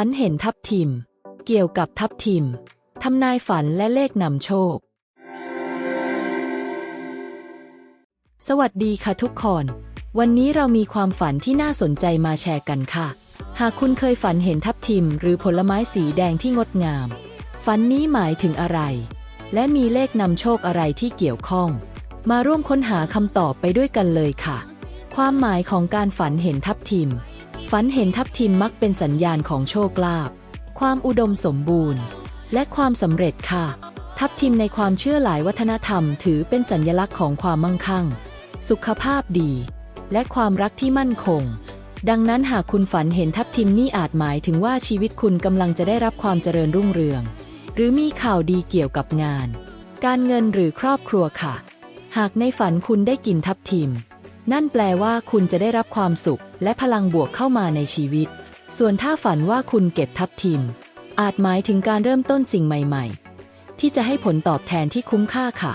ฝันเห็นทับทิม เกี่ยวกับทับทิม ทำนายฝันและเลขนำโชค สวัสดีค่ะทุกคน วันนี้เรามีความฝันที่น่าสนใจมาแชร์กันค่ะ หากคุณเคยฝันเห็นทับทิม หรือผลไม้สีแดงที่งดงาม ฝันนี้หมายถึงอะไร และมีเลขนำโชคอะไรที่เกี่ยวข้อง มาร่วมค้นหาคำตอบไปด้วยกันเลยค่ะ ความหมายของการฝันเห็นทับทิม ฝันเห็นทับทิมมักเป็นสัญญาณของโชคลาภ ความอุดมสมบูรณ์ และความสำเร็จค่ะ ทับทิมในความเชื่อหลายวัฒนธรรม ถือเป็นสัญลักษณ์ของความมั่งคั่ง สุขภาพดี และความรักที่มั่นคง ดังนั้นหากคุณฝันเห็นทับทิมนี่อาจหมายถึงว่าชีวิตคุณกำลังจะได้รับความเจริญรุ่งเรือง หรือมีข่าวดีเกี่ยวกับงาน การเงินหรือครอบครัวค่ะ หากในฝันคุณได้กินทับทิม นั่นแปลว่าคุณจะได้รับความสุข และพลังบวกเข้ามาในชีวิต ส่วนถ้าฝันว่าคุณเก็บทับทิม อาจหมายถึงการเริ่มต้นสิ่งใหม่ ๆ ที่จะให้ผลตอบแทนที่คุ้มค่าค่ะ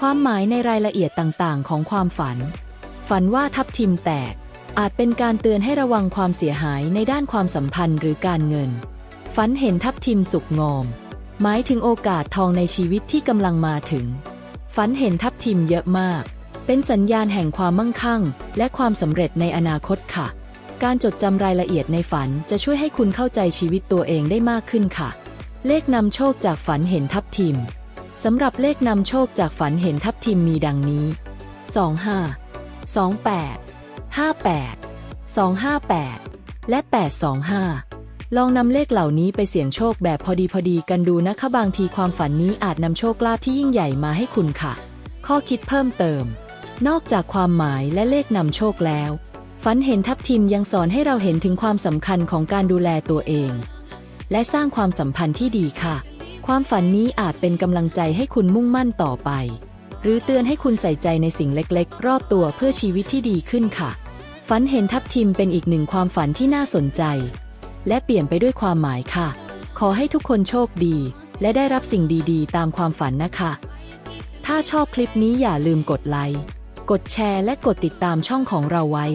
ความหมายในรายละเอียดต่างๆ ของความฝัน ฝันว่าทับทิมแตก อาจเป็นการเตือนให้ระวังความเสียหายในด้านความสัมพันธ์หรือการเงิน ฝันเห็นทับทิมสุกงอม หมายถึงโอกาสทองในชีวิตที่กำลังมาถึง ฝันเห็นทับทิมเยอะมาก เป็นสัญญาณแห่งความมั่งคั่ง และความสำเร็จในอนาคตค่ะ การจดจำรายละเอียดในฝันจะช่วยให้คุณเข้าใจชีวิตตัวเองได้มากขึ้นค่ะ เลขนำโชคจากฝันเห็นทับทิมสำหรับเลขนำโชคจากฝันเห็นทับทิมมีดังนี้ 25 28 58 258 และ 825 ลองนำเลขเหล่านี้ไปเสี่ยงโชคแบบพอดีพอดีกันดูนะคะบางทีความฝันนี้อาจนำโชคลาภที่ยิ่งใหญ่มาให้คุณค่ะ ข้อคิดเพิ่มเติม นอกจากความหมายและเลขนำโชคแล้ว ฝันเห็นทับทิมยังสอนให้เราเห็นถึงความสำคัญของการดูแลตัวเอง และสร้างความสัมพันธ์ที่ดีค่ะ ความฝันนี้อาจเป็นกำลังใจให้คุณมุ่งมั่นต่อไป หรือเตือนให้คุณใส่ใจในสิ่งเล็กๆ รอบตัวเพื่อชีวิตที่ดีขึ้นค่ะ ฝันเห็นทับทิมเป็นอีกหนึ่งความฝันที่น่าสนใจ และเปลี่ยนไปด้วยความหมายค่ะ ขอให้ทุกคนโชคดี และได้รับสิ่งดีๆ ตามความฝันนะคะ ถ้าชอบคลิปนี้อย่าลืมกดไลค์ กดแชร์และกดติดตามช่องของเราไว้